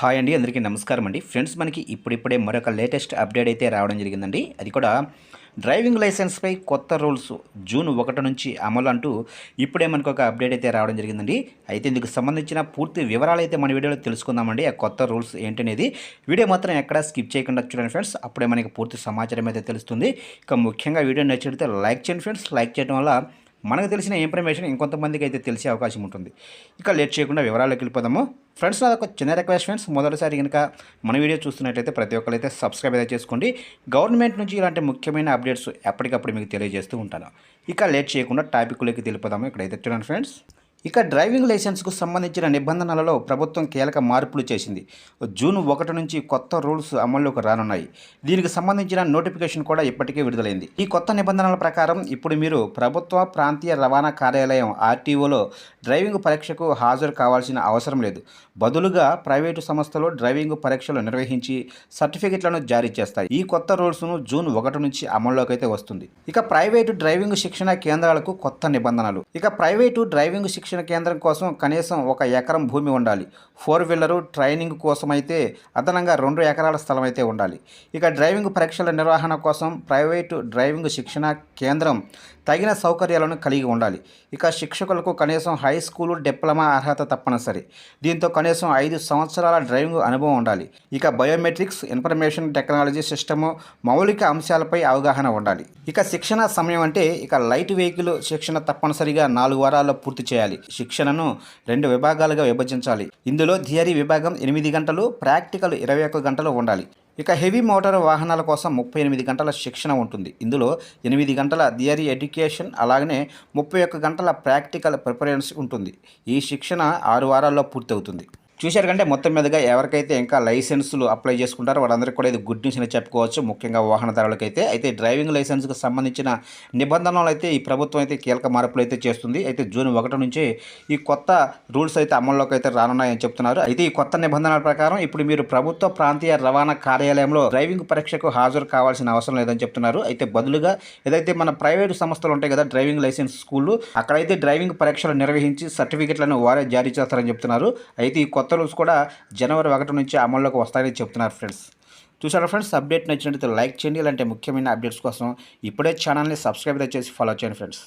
Hi అండి అందరికీ నమస్కారం అండి. ఫ్రెండ్స్ మనకి ఇప్పుడిప్పుడే మరొక లేటెస్ట్ అప్డేట్ అయితే రావడం జరిగిందండి. అది కూడా డ్రైవింగ్ లైసెన్స్పై కొత్త రూల్స్ జూన్ ఒకటి నుంచి అమలు అంటూ ఇప్పుడే మనకు ఒక అప్డేట్ అయితే రావడం జరిగిందండి. అయితే ఇందుకు సంబంధించిన పూర్తి వివరాలు అయితే మన వీడియోలో తెలుసుకుందామండి. ఆ కొత్త రూల్స్ ఏంటనేది వీడియో మాత్రం ఎక్కడ స్కిప్ చేయకుండా చూడండి ఫ్రెండ్స్. అప్పుడే మనకి పూర్తి సమాచారం అయితే తెలుస్తుంది. ఇక ముఖ్యంగా వీడియో నచ్చితే లైక్ చేయండి ఫ్రెండ్స్. లైక్ చేయడం వల్ల మనకు తెలిసిన ఇన్ఫర్మేషన్ ఇంకొంతమందికి అయితే తెలిసే అవకాశం ఉంటుంది. ఇక లేట్ చేయకుండా వివరాలకు వెళ్ళిపోదాము. ఫ్రెండ్స్ నాది ఒక చిన్న రిక్వెస్ట్ ఫ్రెండ్స్ మొదటిసారి కనుక మన వీడియో చూస్తున్నట్లయితే ప్రతి ఒక్కరు అయితే సబ్స్క్రైబ్ అయితే చేసుకోండి. గవర్నమెంట్ నుంచి ఇలాంటి ముఖ్యమైన అప్డేట్స్ ఎప్పటికప్పుడు మీకు తెలియజేస్తూ ఉంటాను. ఇక లేట్ చేయకుండా టాపిక్లోకి తెలిపోదాము ఇక్కడైతే చూడండి ఫ్రెండ్స్ ఇక డ్రైవింగ్ లైసెన్స్కు సంబంధించిన నిబంధనలలో ప్రభుత్వం కీలక మార్పులు చేసింది. జూన్ ఒకటి నుంచి కొత్త రూల్స్ అమల్లోకి రానున్నాయి. దీనికి సంబంధించిన నోటిఫికేషన్ కూడా ఇప్పటికే విడుదలైంది. ఈ కొత్త నిబంధనల ప్రకారం ఇప్పుడు మీరు ప్రభుత్వ ప్రాంతీయ రవాణా కార్యాలయం ఆర్టీఓలో డ్రైవింగ్ పరీక్షకు హాజరు కావాల్సిన అవసరం లేదు. బదులుగా ప్రైవేటు సంస్థలు డ్రైవింగ్ పరీక్షలు నిర్వహించి సర్టిఫికెట్లను జారీ చేస్తాయి. ఈ కొత్త రూల్స్ను జూన్ ఒకటి నుంచి అమల్లోకి అయితే వస్తుంది. ఇక ప్రైవేటు డ్రైవింగ్ శిక్షణ కేంద్రాలకు కొత్త నిబంధనలు. ఇక ప్రైవేటు డ్రైవింగ్ శిక్షణ కేంద్రం కోసం కనీసం ఒక ఎకరం భూమి ఉండాలి. ఫోర్ వీలరు ట్రైనింగ్ కోసం అయితే అదనంగా రెండు ఎకరాల స్థలం అయితే ఉండాలి. ఇక డ్రైవింగ్ పరీక్షల నిర్వహణ కోసం ప్రైవేటు డ్రైవింగ్ శిక్షణ కేంద్రం తగిన సౌకర్యాలను కలిగి ఉండాలి. ఇక శిక్షకులకు కనీసం హై స్కూలు డిప్లొమా అర్హత తప్పనిసరి. దీంతో కనీసం ఐదు సంవత్సరాల డ్రైవింగ్ అనుభవం ఉండాలి. ఇక బయోమెట్రిక్స్ ఇన్ఫర్మేషన్ టెక్నాలజీ సిస్టము మౌలిక అంశాలపై అవగాహన ఉండాలి. ఇక శిక్షణ సమయం అంటే ఇక లైట్ వెహికల్ శిక్షణ తప్పనిసరిగా నాలుగు వారాల్లో పూర్తి చేయాలి. శిక్షణను రెండు విభాగాలుగా విభజించాలి. ఇందులో థియరీ విభాగం ఎనిమిది గంటలు ప్రాక్టికల్ ఇరవై ఒక్క గంటలు ఉండాలి. ఇక హెవీ మోటార్ వాహనాల కోసం ముప్పై ఎనిమిది గంటల శిక్షణ ఉంటుంది. ఇందులో ఎనిమిది గంటల థియరీ ఎడ్యుకేషన్ అలాగనే ముప్పై ఒక్క గంటల ప్రాక్టికల్ ప్రిపరెన్స్ ఉంటుంది. ఈ శిక్షణ ఆరు వారాల్లో పూర్తవుతుంది. చూశారు కంటే మొత్తం మీదుగా ఎవరికైతే ఇంకా లైసెన్సులు అప్లై చేసుకుంటారో వాళ్ళందరికీ కూడా ఇది గుడ్ న్యూస్ అని చెప్పుకోవచ్చు. ముఖ్యంగా వాహనదారులకైతే అయితే డ్రైవింగ్ లైసెన్స్కి సంబంధించిన నిబంధనలు అయితే ఈ ప్రభుత్వం అయితే కీలక మార్పులు అయితే చేస్తుంది. అయితే జూన్ ఒకటి నుంచి ఈ కొత్త రూల్స్ అయితే అమల్లోకి అయితే రానున్నాయని చెప్తున్నారు. అయితే ఈ కొత్త నిబంధనల ప్రకారం ఇప్పుడు మీరు ప్రభుత్వ ప్రాంతీయ రవాణా కార్యాలయంలో డ్రైవింగ్ పరీక్షకు హాజరు కావాల్సిన అవసరం లేదని చెప్తున్నారు. అయితే బదులుగా ఏదైతే మన ప్రైవేటు సంస్థలు ఉంటాయి కదా డ్రైవింగ్ లైసెన్స్ స్కూళ్ళు అక్కడైతే డ్రైవింగ్ పరీక్షలు నిర్వహించి సర్టిఫికెట్లను వారే జారీ చేస్తారని చెప్తున్నారు. అయితే ఈ కొత్త కొత్త రూల్స్ కూడా జనవరి ఒకటి నుంచి అమల్లోకి వస్తాయని చెప్తున్నారు ఫ్రెండ్స్. చూసారా ఫ్రెండ్స్ అప్డేట్ నచ్చినట్లయితే లైక్ చేయండి. ఇలాంటి ముఖ్యమైన అప్డేట్స్ కోసం ఇప్పుడే ఛానల్ని సబ్స్క్రైబ్ చేసి ఫాలో చేయండి ఫ్రెండ్స్.